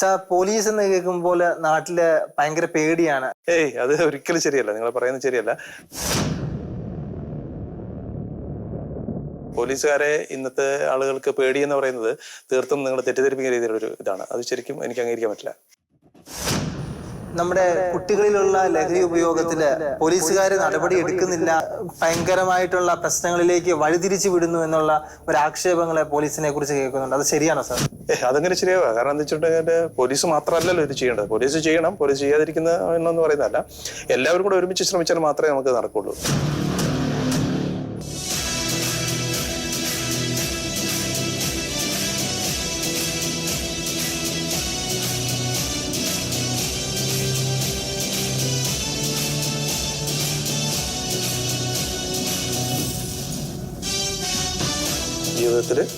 Sir police എന്ന് കേൾക്കുമ്പോൾ നാട്ടിൽ ഭയങ്കര പേടിയാണ്. ഏയ് അത് ഒരിക്കലും ശരിയല്ല. നിങ്ങൾ പറയുന്നത് ശരിയല്ല. പോലീസുകാരെ ഇന്നത്തെ ആളുകൾക്ക് പേടി എന്ന് പറയുന്നത് തീർത്തും നിങ്ങൾ തെറ്റിദ്ധരിപ്പിക്കുന്ന രീതിയിലുള്ള ഒരു ഇതാണ്. അത് ശരിക്കും എനിക്ക് അംഗീകരിക്കാൻ പറ്റില്ല. നമ്മുടെ കുട്ടികളിലുള്ള ലഹരി ഉപയോഗത്തിൽ പോലീസുകാർ നടപടി എടുക്കുന്നില്ല. ഭയങ്കരമായിട്ടുള്ള പ്രശ്നങ്ങളിലേക്ക് വഴിതിരിച്ചു വിടുന്നു എന്നുള്ള ഒരു ആക്ഷേപങ്ങളെ പോലീസിനെ കുറിച്ച് കേൾക്കുന്നുണ്ട്. അത് ശരിയാണോ സാർ? അതങ്ങനെ ശരിയാവുക കാരണം എന്താ വെച്ചിട്ടുണ്ടെങ്കിൽ പോലീസ് മാത്രമല്ലല്ലോ ഇത് ചെയ്യേണ്ടത്. പോലീസ് ചെയ്യണം പോലീസ് ചെയ്യാതിരിക്കുന്ന എന്നൊന്നും പറയുന്നതല്ല. എല്ലാവരും കൂടെ ഒരുമിച്ച് ശ്രമിച്ചാൽ മാത്രമേ നമുക്ക് നടക്കുള്ളൂ. ജീവിതത്തിൽ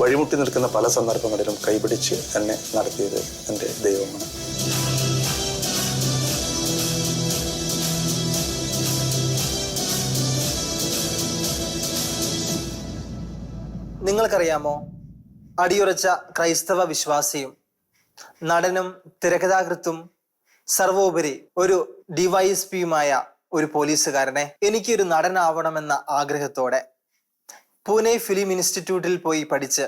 വഴിമുട്ടി നിൽക്കുന്ന പല സന്ദർഭങ്ങളിലും കൈപിടിച്ച് എന്നെ നടത്തിയത് എന്റെ ദൈവമാണ്. നിങ്ങൾക്കറിയാമോ? അടിയുറച്ച ക്രൈസ്തവ വിശ്വാസിയും നടനും തിരക്കഥാകൃത്തും സർവോപരി ഒരു ഡിവൈഎസ്പിയുമായ ഒരു പോലീസുകാരനെ എനിക്കൊരു നടനാവണമെന്ന ആഗ്രഹത്തോടെ പൂനെ ഫിലിം ഇൻസ്റ്റിറ്റ്യൂട്ടിൽ പോയി പഠിച്ച്.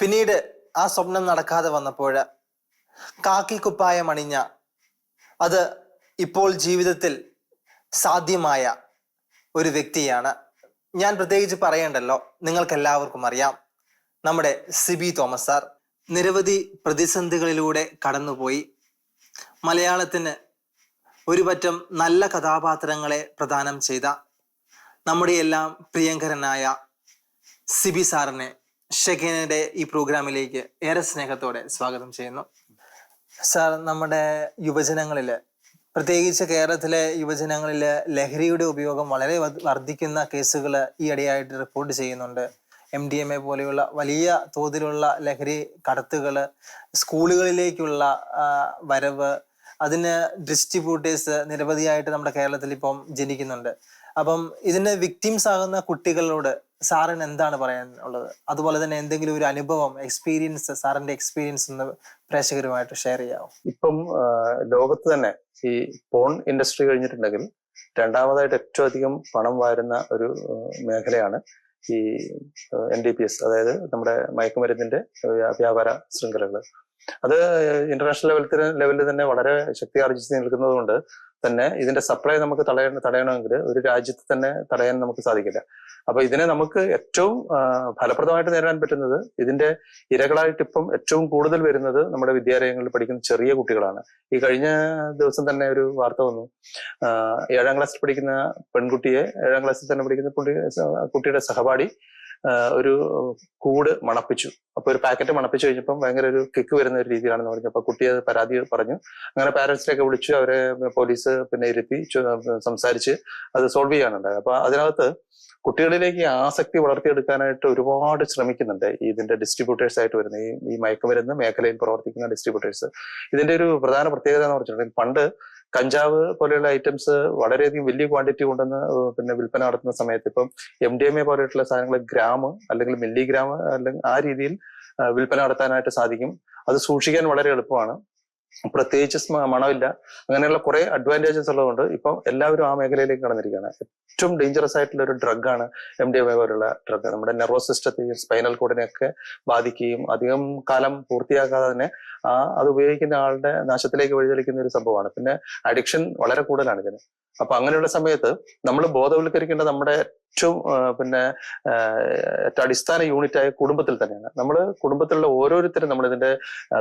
പിന്നീട് ആ സ്വപ്നം നടക്കാതെ വന്നപ്പോൾ കാക്കി കുപ്പായം അണിഞ്ഞ അത് ഇപ്പോൾ ജീവിതത്തിൽ സാധ്യമായ ഒരു വ്യക്തിയാണ്. ഞാൻ പ്രത്യേകിച്ച് പറയേണ്ടല്ലോ നിങ്ങൾക്ക് എല്ലാവർക്കും അറിയാം. നമ്മുടെ സിബി തോമസ് സാർ നിരവധി പ്രതിസന്ധികളിലൂടെ കടന്നുപോയി. മലയാളത്തിന് ഒരുപറ്റം നല്ല കഥാപാത്രങ്ങളെ പ്രദാനം ചെയ്ത നമ്മുടെയെല്ലാം പ്രിയങ്കരനായ സിബി സാറിനെ ഷെഖീനയുടെ ഈ പ്രോഗ്രാമിലേക്ക് ഏറെ സ്നേഹത്തോടെ സ്വാഗതം ചെയ്യുന്നു. സാർ നമ്മുടെ യുവജനങ്ങളിൽ പ്രത്യേകിച്ച് കേരളത്തിലെ യുവജനങ്ങളിൽ ലഹരിയുടെ ഉപയോഗം വളരെ വർദ്ധിക്കുന്ന കേസുകൾ ഈ ഇടയായിട്ട് റിപ്പോർട്ട് ചെയ്യുന്നുണ്ട്. എം ഡി എം എ പോലെയുള്ള വലിയ തോതിലുള്ള ലഹരി കടത്തുകൾ സ്കൂളുകളിലേക്കുള്ള വരവ് അതിന് ഡിസ്ട്രിബ്യൂട്ടേഴ്സ് നിരവധിയായിട്ട് നമ്മുടെ കേരളത്തിൽ ഇപ്പം ജനിക്കുന്നുണ്ട്. അപ്പം ഇതിന് വിക്ടിംസ് ആകുന്ന കുട്ടികളോട് സാറിന് എന്താണ് പറയാനുള്ളത് അതുപോലെ തന്നെ എന്തെങ്കിലും ഒരു അനുഭവം എക്സ്പീരിയൻസ് സാറിന്റെ എക്സ്പീരിയൻസ് ഒന്ന് പ്രേക്ഷകരുമായിട്ട് ഷെയർ ചെയ്യാവും? ഇപ്പം ലോകത്ത് തന്നെ ഈ പോൺ ഇൻഡസ്ട്രി കഴിഞ്ഞിട്ടുണ്ടെങ്കിൽ രണ്ടാമതായിട്ട് ഏറ്റവും അധികം പണം വാരുന്ന ഒരു മേഖലയാണ് ഈ എൻ ഡി പി എസ് അതായത് നമ്മുടെ മയക്കുമരുന്നിന്റെ വ്യാ- വ്യാപാര ശൃംഖലകൾ അത് ഇന്റർനാഷണൽ ലെവലിൽ ലെവലിൽ തന്നെ വളരെ ശക്തി ആർജിച്ച് നിൽക്കുന്നത് കൊണ്ട് തന്നെ ഇതിന്റെ സപ്ലൈ നമുക്ക് തടയണം തടയണമെങ്കിൽ ഒരു രാജ്യത്ത് തന്നെ തടയാൻ നമുക്ക് സാധിക്കില്ല. അപ്പൊ ഇതിനെ നമുക്ക് ഏറ്റവും ഫലപ്രദമായിട്ട് നേരിടാൻ പറ്റുന്നത് ഇതിന്റെ ഇരകളായിട്ട് ഇപ്പം ഏറ്റവും കൂടുതൽ വരുന്നത് നമ്മുടെ വിദ്യാലയങ്ങളിൽ പഠിക്കുന്ന ചെറിയ കുട്ടികളാണ്. ഈ കഴിഞ്ഞ ദിവസം തന്നെ ഒരു വാർത്ത വന്നു. ഏഴാം ക്ലാസ്സിൽ പഠിക്കുന്ന പെൺകുട്ടിയെ ഏഴാം ക്ലാസ്സിൽ തന്നെ പഠിക്കുന്ന കുട്ടിയുടെ സഹപാഠി ഒരു കൂട് മണപ്പിച്ചു. അപ്പൊ ഒരു പാക്കറ്റ് മണപ്പിച്ചു കഴിഞ്ഞപ്പം ഭയങ്കര ഒരു കിക്ക് വരുന്ന ഒരു രീതിയിലാണെന്ന് പറഞ്ഞു. അപ്പൊ കുട്ടി അത് പരാതി പറഞ്ഞു. അങ്ങനെ പാരന്റ്സിനെയൊക്കെ വിളിച്ചു അവരെ പോലീസ് പിന്നെ ഇരുത്തി സംസാരിച്ച് അത് സോൾവ് ചെയ്യാനുണ്ടായത് അപ്പൊ അതിനകത്ത് കുട്ടികളിലേക്ക് ആസക്തി വളർത്തിയെടുക്കാനായിട്ട് ഒരുപാട് ശ്രമിക്കുന്നുണ്ട് ഇതിന്റെ ഡിസ്ട്രിബ്യൂട്ടേഴ്സ് ആയിട്ട് വരുന്ന. ഈ ഈ മയക്കുമരുന്ന് മേഖലയിൽ പ്രവർത്തിക്കുന്ന ഡിസ്ട്രിബ്യൂട്ടേഴ്സ് ഇതിന്റെ ഒരു പ്രധാന പ്രത്യേകത എന്ന് പറഞ്ഞിട്ടുണ്ടെങ്കിൽ പണ്ട് കഞ്ചാവ് പോലെയുള്ള ഐറ്റംസ് വളരെയധികം വലിയ ക്വാണ്ടിറ്റി ഉണ്ടെന്ന് പിന്നെ വിൽപ്പന നടത്തുന്ന സമയത്ത് ഇപ്പം എം ഡി എം എ പോലെയുള്ള സാധനങ്ങൾ ഗ്രാം അല്ലെങ്കിൽ മില്ലിഗ്രാം അല്ലെങ്കിൽ ആ രീതിയിൽ വിൽപ്പന നടത്താനായിട്ട് സാധിക്കും. അത് സൂക്ഷിക്കാൻ വളരെ എളുപ്പമാണ്. പ്രത്യേകിച്ച് മണമില്ല. അങ്ങനെയുള്ള കുറെ അഡ്വാന്റേജസ് ഉള്ളതുകൊണ്ട് ഇപ്പം എല്ലാവരും ആ മേഖലയിലേക്ക് കടന്നിരിക്കുകയാണ്. ഏറ്റവും ഡേഞ്ചറസ് ആയിട്ടുള്ള ഒരു ഡ്രഗാണ് എം ഡി എം എ പോലുള്ള ഡ്രഗ് നമ്മുടെ നെർവസ് സിസ്റ്റത്തെയും സ്പൈനൽ കോഡിനെയൊക്കെ ബാധിക്കുകയും അധികം കാലം പൂർത്തിയാക്കാതെ തന്നെ ആ അത് ഉപയോഗിക്കുന്ന ആളുടെ നാശത്തിലേക്ക് വഴിതെളിക്കുന്ന ഒരു സംഭവമാണ്. പിന്നെ അഡിക്ഷൻ വളരെ കൂടുതലാണ് ഇതിന്. അപ്പൊ അങ്ങനെയുള്ള സമയത്ത് നമ്മൾ ബോധവൽക്കരിക്കേണ്ട നമ്മുടെ ഏറ്റവും പിന്നെ ഏറ്റവും അടിസ്ഥാന യൂണിറ്റ് ആയ കുടുംബത്തിൽ തന്നെയാണ്. നമ്മൾ കുടുംബത്തിലുള്ള ഓരോരുത്തരും നമ്മൾ ഇതിന്റെ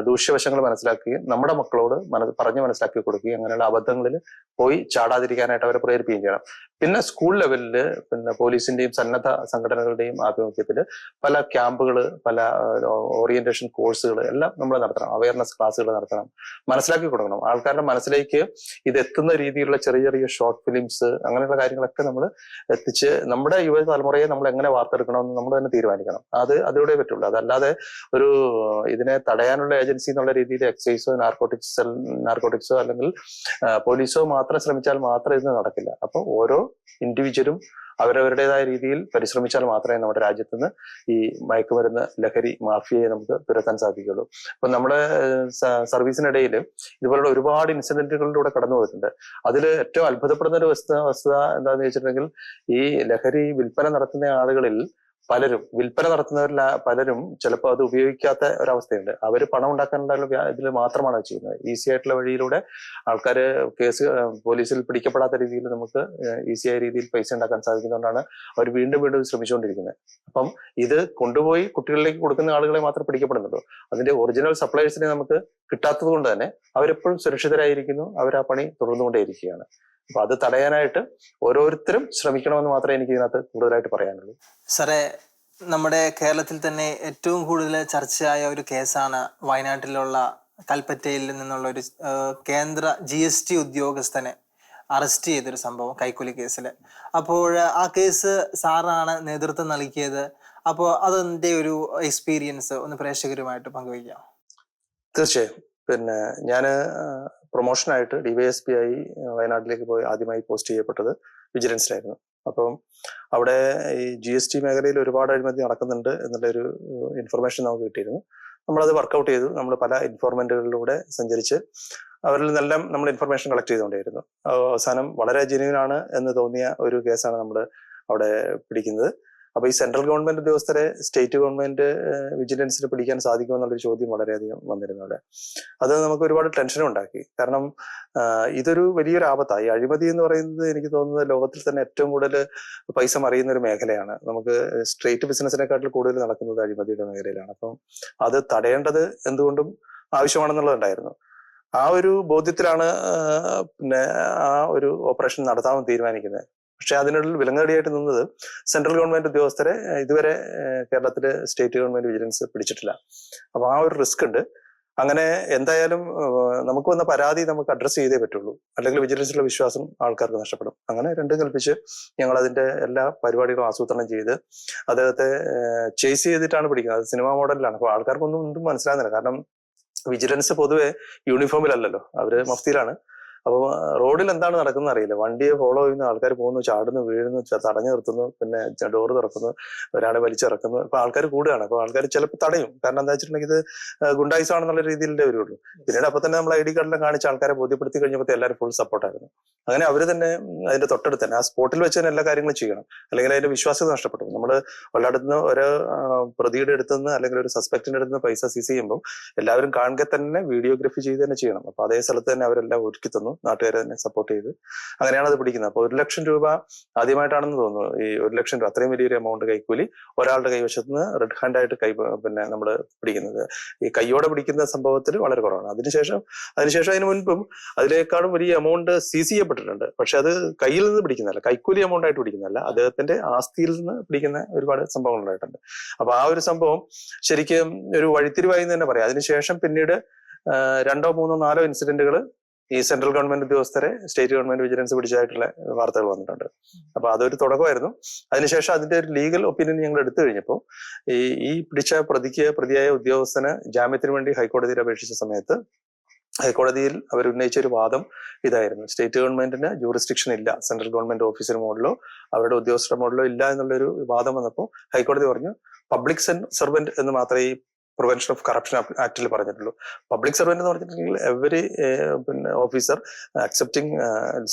ദൂഷ്യവശങ്ങൾ മനസ്സിലാക്കുകയും നമ്മുടെ മക്കളോട് മന പറഞ്ഞ് മനസ്സിലാക്കി കൊടുക്കുകയും അങ്ങനെയുള്ള അബദ്ധങ്ങളിൽ പോയി ചാടാതിരിക്കാനായിട്ട് അവരെ പ്രേരിപ്പിക്കുകയും ചെയ്യണം. പിന്നെ സ്കൂൾ ലെവലിൽ പിന്നെ പോലീസിന്റെയും സന്നദ്ധ സംഘടനകളുടെയും ആഭിമുഖ്യത്തിൽ പല ക്യാമ്പുകൾ പല ഓറിയന്റേഷൻ കോഴ്സുകൾ എല്ലാം നമ്മൾ നടത്തണം. അവയർനെസ് ക്ലാസ്സുകൾ നടത്തണം. മനസ്സിലാക്കി കൊടുക്കണം. ആൾക്കാരുടെ മനസ്സിലേക്ക് ഇത് എത്തുന്ന രീതിയിലുള്ള ചെറിയ ചെറിയ ഷോർട്ട് ഫിലിംസ് അങ്ങനെയുള്ള കാര്യങ്ങളൊക്കെ നമ്മൾ എത്തിച്ച് നമ്മുടെ യുവ തലമുറയെ നമ്മൾ എങ്ങനെ വാർത്തെടുക്കണമെന്ന് നമ്മൾ തന്നെ തീരുമാനിക്കണം. അത് അതിലൂടെ പറ്റുള്ളൂ. അതല്ലാതെ ഒരു ഇതിനെ തടയാനുള്ള ഏജൻസി എന്നുള്ള രീതിയിൽ എക്സൈസോ നാർക്കോട്ടിക്സ് നാർക്കോട്ടിക്സോ അല്ലെങ്കിൽ പോലീസോ മാത്രം ശ്രമിച്ചാൽ മാത്രം ഇത് നടക്കില്ല. അപ്പൊ ഓരോ ഇൻഡിവിജ്വലും അവരവരുടേതായ രീതിയിൽ പരിശ്രമിച്ചാൽ മാത്രമേ നമ്മുടെ രാജ്യത്ത് നിന്ന് ഈ മയക്കുമരുന്ന് ലഹരി മാഫിയയെ നമുക്ക് തുരത്താൻ സാധിക്കുള്ളൂ അപ്പൊ നമ്മുടെ സർവീസിനിടയിൽ ഇതുപോലുള്ള ഒരുപാട് ഇൻസിഡന്റുകളിലൂടെ കടന്നു പോയിട്ടുണ്ട് അതിൽ ഏറ്റവും അത്ഭുതപ്പെടുന്ന ഒരു വസ്തുത വസ്തുത എന്താണെന്ന് വെച്ചിട്ടുണ്ടെങ്കിൽ ഈ ലഹരി വിൽപ്പന നടത്തുന്ന ആളുകളിൽ പലരും വിൽപ്പന നടത്തുന്നവരിൽ പലരും ചിലപ്പോൾ അത് ഉപയോഗിക്കാത്ത ഒരവസ്ഥയുണ്ട്. അവർ പണം ഉണ്ടാക്കാനുള്ള ഇതിൽ മാത്രമാണ് ചെയ്യുന്നത്. ഈസി ആയിട്ടുള്ള വഴിയിലൂടെ ആൾക്കാർ കേസ് പോലീസിൽ പിടിക്കപ്പെടാത്ത രീതിയിൽ നമുക്ക് ഈസി ആയ രീതിയിൽ പൈസ ഉണ്ടാക്കാൻ സാധിക്കുന്നതുകൊണ്ടാണ് അവർ വീണ്ടും വീണ്ടും ശ്രമിച്ചുകൊണ്ടിരിക്കുന്നത്. അപ്പം ഇത് കൊണ്ടുപോയി കുട്ടികളിലേക്ക് കൊടുക്കുന്ന ആളുകളെ മാത്രം പിടിക്കപ്പെടുന്നുള്ളൂ. അതിന്റെ ഒറിജിനൽ സപ്ലൈസിനെ നമുക്ക് കിട്ടാത്തത് കൊണ്ട് തന്നെ അവരെപ്പോഴും സുരക്ഷിതരായിരിക്കുന്നു. അവർ ആ പണി തുടർന്നുകൊണ്ടേയിരിക്കുകയാണ്. അപ്പൊ അത് തടയാനായിട്ട് ഓരോരുത്തരും ശ്രമിക്കണമെന്ന് മാത്രമേ എനിക്ക് ഇതിനകത്ത് കൂടുതലായിട്ട് പറയാനുള്ളൂ. സാറേ നമ്മുടെ കേരളത്തിൽ തന്നെ ഏറ്റവും കൂടുതൽ ചർച്ചയായ ഒരു കേസാണ് വയനാട്ടിലുള്ള കൽപ്പറ്റയിൽ നിന്നുള്ള ഒരു കേന്ദ്ര ജി എസ് ടി ഉദ്യോഗസ്ഥനെ അറസ്റ്റ് ചെയ്തൊരു സംഭവം കൈക്കൂലി കേസിൽ അപ്പോൾ ആ കേസ് സാറാണ് നേതൃത്വം നൽകിയത്. അപ്പോൾ അതിന്റെ ഒരു എക്സ്പീരിയൻസ് ഒന്ന് പ്രേക്ഷകരുമായിട്ട് പങ്കുവയ്ക്കാം. തീർച്ചയായും. പിന്നെ ഞാൻ പ്രൊമോഷനായിട്ട് ഡിവൈഎസ്പി ആയി വയനാട്ടിലേക്ക് പോയി ആദ്യമായി പോസ്റ്റ് ചെയ്യപ്പെട്ടത് വിജിലൻസിലായിരുന്നു. അപ്പം അവിടെ ഈ ജി എസ് ടി മേഖലയിൽ ഒരുപാട് അഴിമതി നടക്കുന്നുണ്ട് എന്നുള്ളൊരു ഇൻഫർമേഷൻ നമുക്ക് കിട്ടിയിരുന്നു. നമ്മളത് വർക്കൗട്ട് ചെയ്തു. നമ്മൾ പല ഇൻഫോർമെന്റുകളിലൂടെ സഞ്ചരിച്ച് അവരിൽ നിന്നെല്ലാം നമ്മൾ ഇൻഫർമേഷൻ കളക്ട് ചെയ്തുകൊണ്ടേയിരുന്നു. അവസാനം വളരെ ജെന്യൂൻ ആണ് എന്ന് തോന്നിയ ഒരു കേസാണ് നമ്മൾ അവിടെ പിടിക്കുന്നത്. അപ്പൊ ഈ സെൻട്രൽ ഗവൺമെന്റ് ഉദ്യോഗസ്ഥരെ സ്റ്റേറ്റ് ഗവൺമെന്റ് വിജിലൻസിന് പിടിക്കാൻ സാധിക്കുമോ എന്നുള്ളൊരു ചോദ്യം വളരെയധികം വന്നിരുന്നു അവിടെ. അത് നമുക്ക് ഒരുപാട് ടെൻഷനും ഉണ്ടാക്കി. കാരണം ഇതൊരു വലിയൊരു ആപത്തായി അഴിമതി എന്ന് പറയുന്നത് എനിക്ക് തോന്നുന്നത് ലോകത്തിൽ തന്നെ ഏറ്റവും കൂടുതൽ പൈസ മറിയുന്ന ഒരു മേഖലയാണ്. നമുക്ക് സ്ട്രേറ്റ് ബിസിനസിനെക്കാട്ടിൽ കൂടുതൽ നടക്കുന്നത് അഴിമതിയുടെ മേഖലയിലാണ്. അപ്പം അത് തടയേണ്ടത് എന്തുകൊണ്ടും ആവശ്യമാണെന്നുള്ളതുണ്ടായിരുന്നു. ആ ഒരു ബോധ്യത്തിലാണ് പിന്നെ ആ ഒരു ഓപ്പറേഷൻ നടത്താമെന്ന് തീരുമാനിക്കുന്നത്. പക്ഷെ അതിനുള്ളിൽ വിലങ്ങടിയായിട്ട് നിന്നത് സെൻട്രൽ ഗവൺമെന്റ് ഉദ്യോഗസ്ഥരെ ഇതുവരെ കേരളത്തിലെ സ്റ്റേറ്റ് ഗവൺമെന്റ് വിജിലൻസ് പിടിച്ചിട്ടില്ല. അപ്പൊ ആ ഒരു റിസ്ക് ഉണ്ട്. അങ്ങനെ എന്തായാലും നമുക്ക് വന്ന പരാതി നമുക്ക് അഡ്രസ്സ് ചെയ്തേ പറ്റുള്ളൂ. അല്ലെങ്കിൽ വിജിലൻസിലുള്ള വിശ്വാസം ആൾക്കാർക്ക് നഷ്ടപ്പെടും. അങ്ങനെ രണ്ടും കൽപ്പിച്ച് ഞങ്ങൾ അതിന്റെ എല്ലാ പരിപാടികളും ആസൂത്രണം ചെയ്ത് അദ്ദേഹത്തെ ചേസ് ചെയ്തിട്ടാണ് പിടിക്കുന്നത്. അത് സിനിമാ മോഡലിലാണ്. അപ്പൊ ആൾക്കാർക്കൊന്നും ഒന്നും മനസ്സിലാകുന്നില്ല. കാരണം വിജിലൻസ് പൊതുവെ യൂണിഫോമിലല്ലല്ലോ അവർ മഫ്തിയിലാണ്. അപ്പൊ റോഡിൽ എന്താണ് നടക്കുന്നത് അറിയില്ല. വണ്ടിയെ ഫോളോ ചെയ്യുന്ന ആൾക്കാർ പോകുന്നു ചാടുന്നു വീഴുന്നു തടഞ്ഞു നിർത്തുന്നു പിന്നെ ഡോറ് തുറക്കുന്നു ഒരാളെ വലിച്ചിറക്കുന്നു. അപ്പൊ ആൾക്കാർ കൂടുകയാണ്. അപ്പൊ ആൾക്കാർ ചിലപ്പോൾ തടയും. കാരണം എന്താ വെച്ചിട്ടുണ്ടെങ്കിൽ ഇത് ഗുണ്ടായിസ് ആണെന്നുള്ള രീതിയിലേ വരുള്ളൂ. പിന്നീട് അപ്പൊ തന്നെ നമ്മൾ ഐ ഡി കാർഡെല്ലാം കാണിച്ച് ആൾക്കാരെ ബോധ്യപ്പെടുത്തി കഴിഞ്ഞപ്പോൾ എല്ലാവരും ഫുൾ സപ്പോർട്ടായിരുന്നു അങ്ങനെ അവർ തന്നെ അതിന്റെ തൊട്ടടുത്ത് തന്നെ ആ സ്പോട്ടിൽ വെച്ച് തന്നെ എല്ലാ കാര്യങ്ങളും ചെയ്യണം. അല്ലെങ്കിൽ അതിന്റെ വിശ്വാസ്യത നഷ്ടപ്പെടും നമ്മൾ ഒരാടുന്ന് ഒരു പ്രതിയുടെ അടുത്തുനിന്ന് അല്ലെങ്കിൽ ഒരു സസ്പെക്ടിന്റെ അടുത്ത് പൈസ സീസ് ചെയ്യുമ്പോൾ എല്ലാവരും കാണുക തന്നെ വീഡിയോഗ്രാഫി ചെയ്ത് തന്നെ ചെയ്യണം. അപ്പൊ അതേ സ്ഥലത്ത് തന്നെ അവരെല്ലാം ഒരുക്കി തന്നു. നാട്ടുകാരെ തന്നെ സപ്പോർട്ട് ചെയ്ത്. അങ്ങനെയാണ് അത് പിടിക്കുന്നത്. അപ്പൊ ഒരു ലക്ഷം രൂപ ആദ്യമായിട്ടാണെന്ന് തോന്നുന്നു. ഈ ഒരു ലക്ഷം രൂപ അത്രയും വലിയൊരു എമൗണ്ട് കൈക്കൂലി ഒരാളുടെ കൈവശത്ത് നിന്ന് റെഡ് ഹാൻഡ് ആയിട്ട് കൈ പിന്നെ നമ്മൾ പിടിക്കുന്നത്. ഈ കൈയോടെ പിടിക്കുന്ന സംഭവത്തിൽ വളരെ കുറവാണ്. അതിനുശേഷം അതിനുശേഷം അതിന് മുൻപും അതിനേക്കാളും വലിയ എമൗണ്ട് സീസ് ചെയ്യപ്പെട്ടിട്ടുണ്ട്. പക്ഷെ അത് കയ്യിൽ നിന്ന് പിടിക്കുന്നതല്ല. കൈക്കൂലി എമൗണ്ട് ആയിട്ട് പിടിക്കുന്നതല്ല. അദ്ദേഹത്തിന്റെ ആസ്തിയിൽ നിന്ന് പിടിക്കുന്ന ഒരുപാട് സംഭവങ്ങൾ ഉണ്ടായിട്ടുണ്ട്. അപ്പൊ ആ ഒരു സംഭവം ശരിക്കും ഒരു വഴിത്തിരിവായി തന്നെ പറയാം. അതിനുശേഷം പിന്നീട് രണ്ടോ മൂന്നോ നാലോ ഇൻസിഡന്റുകൾ ഈ സെൻട്രൽ ഗവൺമെന്റ് ഉദ്യോഗസ്ഥരെ സ്റ്റേറ്റ് ഗവൺമെന്റ് വിജിലൻസ് പിടിച്ചതായിട്ടുള്ള വാർത്തകൾ വന്നിട്ടുണ്ട്. അപ്പൊ അതൊരു തുടക്കമായിരുന്നു. അതിനുശേഷം അതിന്റെ ഒരു ലീഗൽ ഒപ്പീനിയൻ ഞങ്ങൾ എടുത്തു കഴിഞ്ഞപ്പോൾ ഈ ഈ പിടിച്ച പ്രതിക്ക് പ്രതിയായ ഉദ്യോഗസ്ഥന് ജാമ്യത്തിന് വേണ്ടി ഹൈക്കോടതിയിൽ അപേക്ഷിച്ച സമയത്ത് ഹൈക്കോടതിയിൽ അവർ ഉന്നയിച്ച ഒരു വാദം ഇതായിരുന്നു. സ്റ്റേറ്റ് ഗവൺമെന്റിന് ജൂറിസ്ഡിക്ഷൻ ഇല്ല. സെൻട്രൽ ഗവൺമെന്റ് ഓഫീസിന് മോഡലോ അവരുടെ ഉദ്യോഗസ്ഥരുടെ മോഡലോ ഇല്ല എന്നുള്ളൊരു വാദം വന്നപ്പോൾ ഹൈക്കോടതി പറഞ്ഞു പബ്ലിക് സെൻ സെർവന്റ് എന്ന് മാത്രമേ ഈ പ്രിവെൻഷൻ ഓഫ് കറപ്ഷൻ ആക്ടിൽ പറഞ്ഞിട്ടുള്ളൂ. പബ്ലിക് സർവെന്റ് എന്ന് പറഞ്ഞിട്ടുണ്ടെങ്കിൽ എവറി പിന്നെ officer accepting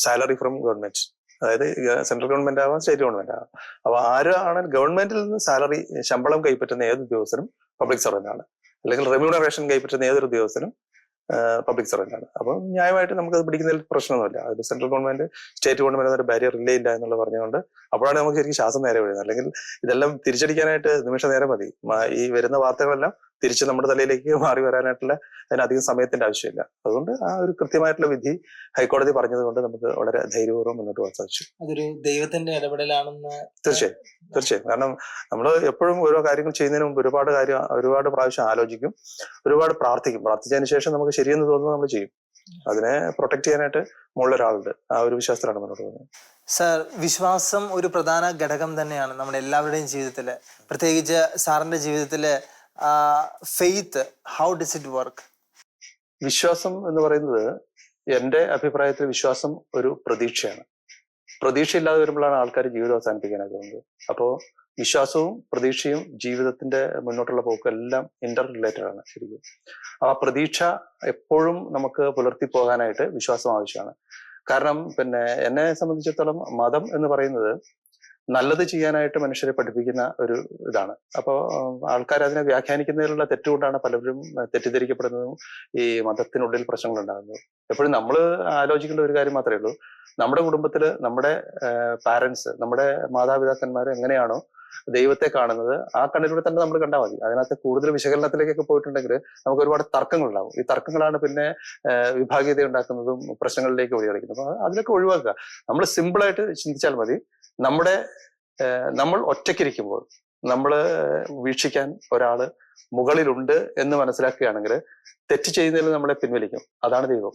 salary from government അതായത് സെൻട്രൽ ഗവൺമെന്റ് ആവാം സ്റ്റേറ്റ് ഗവൺമെന്റ് ആവാം. അപ്പൊ ആരാണ് ഗവൺമെന്റിൽ നിന്ന് സാലറി ശമ്പളം കൈപ്പറ്റുന്ന ഏത് ഉദ്യോഗസ്ഥനും പബ്ലിക് സർവെന്റ് ആണ്. അല്ലെങ്കിൽ റെമ്യൂണറേഷൻ കൈപ്പറ്റുന്ന ഏതൊരു ഉദ്യോഗസ്ഥനും പബ്ലിക് സർവെന്റ് ആണ്. അപ്പം ന്യായമായിട്ട് നമുക്ക് അത് പിടിക്കുന്നതിൽ പ്രശ്നമൊന്നുമില്ല. അതിൽ സെൻട്രൽ ഗവൺമെന്റ് സ്റ്റേറ്റ് ഗവൺമെന്റ് എന്നൊരു ബാരിയർ ഇല്ലേ ഇല്ല എന്നുള്ള പറഞ്ഞുകൊണ്ട് അപ്പോഴാണ് നമുക്ക് ശരിക്കും ശ്വാസം നേരെ വീഴുന്നത്. അല്ലെങ്കിൽ ഇതെല്ലാം തിരിച്ചടിക്കാനായിട്ട് നിമിഷ നേരം മതി ഈ വരുന്ന വാർത്തകളെല്ലാം തിരിച്ച് നമ്മുടെ തലയിലേക്ക് മാറി വരാനായിട്ടുള്ള അതിനധികം സമയത്തിന്റെ ആവശ്യമില്ല. അതുകൊണ്ട് ആ ഒരു കൃത്യമായിട്ടുള്ള വിധി ഹൈക്കോടതി പറഞ്ഞത് കൊണ്ട് നമുക്ക് വളരെ ധൈര്യപൂർവം മുന്നോട്ട് പോകാൻ സാധിച്ചു. അതൊരു ദൈവത്തിന്റെ ഇടപെടലാണെന്ന് തീർച്ചയായും. തീർച്ചയായും. കാരണം നമ്മൾ എപ്പോഴും ഓരോ കാര്യങ്ങൾ ചെയ്യുന്നതിന് മുമ്പ് ഒരുപാട് കാര്യം ഒരുപാട് പ്രാവശ്യം ആലോചിക്കും. ഒരുപാട് പ്രാർത്ഥിക്കും. പ്രാർത്ഥിച്ചതിന് ശേഷം നമുക്ക് ശരിയെന്ന് തോന്നുന്നത് നമ്മൾ ചെയ്യും. അതിനെ പ്രൊട്ടക്ട് ചെയ്യാനായിട്ട് മുകളിൽ ഒരാളുണ്ട് ആ ഒരു വിശ്വാസത്തിലാണ് മുന്നോട്ട് പോകുന്നത്. സർ വിശ്വാസം ഒരു പ്രധാന ഘടകം തന്നെയാണ് നമ്മുടെ എല്ലാവരുടെയും ജീവിതത്തിൽ പ്രത്യേകിച്ച് സാറിന്റെ ജീവിതത്തിൽ faith how does it work വിശ്വാസം എന്ന് പറയുന്നത് എന്റെ അഭിപ്രായത്തിൽ വിശ്വാസം ഒരു പ്രതീക്ഷയാണ്. പ്രതീക്ഷ ഇല്ലാതെ വരുമ്പോഴാണ് ആൾക്കാർ ജീവിതം അവസാനിപ്പിക്കാനായിട്ട് തോന്നുന്നത് അപ്പോൾ വിശ്വാസവും പ്രതീക്ഷയും ജീവിതത്തിന്റെ മുന്നോട്ടുള്ള പോക്കും എല്ലാം ഇന്റർ റിലേറ്റഡ് ആണ് ശരിക്കും. ആ പ്രതീക്ഷ എപ്പോഴും നമുക്ക് പുലർത്തി പോകാനായിട്ട് വിശ്വാസം ആവശ്യമാണ്. കാരണം പിന്നെ എന്നെ സംബന്ധിച്ചിടത്തോളം മതം എന്ന് പറയുന്നത് നല്ലത് ചെയ്യാനായിട്ട് മനുഷ്യരെ പഠിപ്പിക്കുന്ന ഒരു ഇതാണ്. അപ്പോൾ ആൾക്കാർ അതിനെ വ്യാഖ്യാനിക്കുന്നതിലുള്ള തെറ്റുകൊണ്ടാണ് പലരും തെറ്റിദ്ധരിക്കപ്പെടുന്നതും ഈ മതത്തിനുള്ളിൽ പ്രശ്നങ്ങൾ ഉണ്ടാകുന്നത് എപ്പോഴും നമ്മൾ ആലോചിക്കേണ്ട ഒരു കാര്യം മാത്രമേ ഉള്ളൂ. നമ്മുടെ കുടുംബത്തിൽ നമ്മുടെ പാരന്റ്സ് നമ്മുടെ മാതാപിതാക്കന്മാർ എങ്ങനെയാണോ ദൈവത്തെ കാണുന്നത് ആ കണ്ണിലൂടെ തന്നെ നമ്മൾ കണ്ടാൽ മതി. അതിനകത്ത് കൂടുതൽ വിശകലനത്തിലേക്കൊക്കെ പോയിട്ടുണ്ടെങ്കിൽ നമുക്ക് ഒരുപാട് തർക്കങ്ങൾ ഉണ്ടാവും ഈ തർക്കങ്ങളാണ് പിന്നെ വിഭാഗീയത ഉണ്ടാക്കുന്നതും പ്രശ്നങ്ങളിലേക്ക് വഴികളിക്കുന്നത് അപ്പൊ അതിലൊക്കെ ഒഴിവാക്കുക. നമ്മൾ സിമ്പിളായിട്ട് ചിന്തിച്ചാൽ മതി. നമ്മുടെ നമ്മൾ ഒറ്റയ്ക്കിരിക്കുമ്പോൾ നമ്മൾ വീക്ഷിക്കാൻ ഒരാൾ മുകളിലുണ്ട് എന്ന് മനസ്സിലാക്കുകയാണെങ്കിൽ തെറ്റ് ചെയ്യുന്നതിൽ നമ്മളെ പിൻവലിക്കും. അതാണ് ദൈവം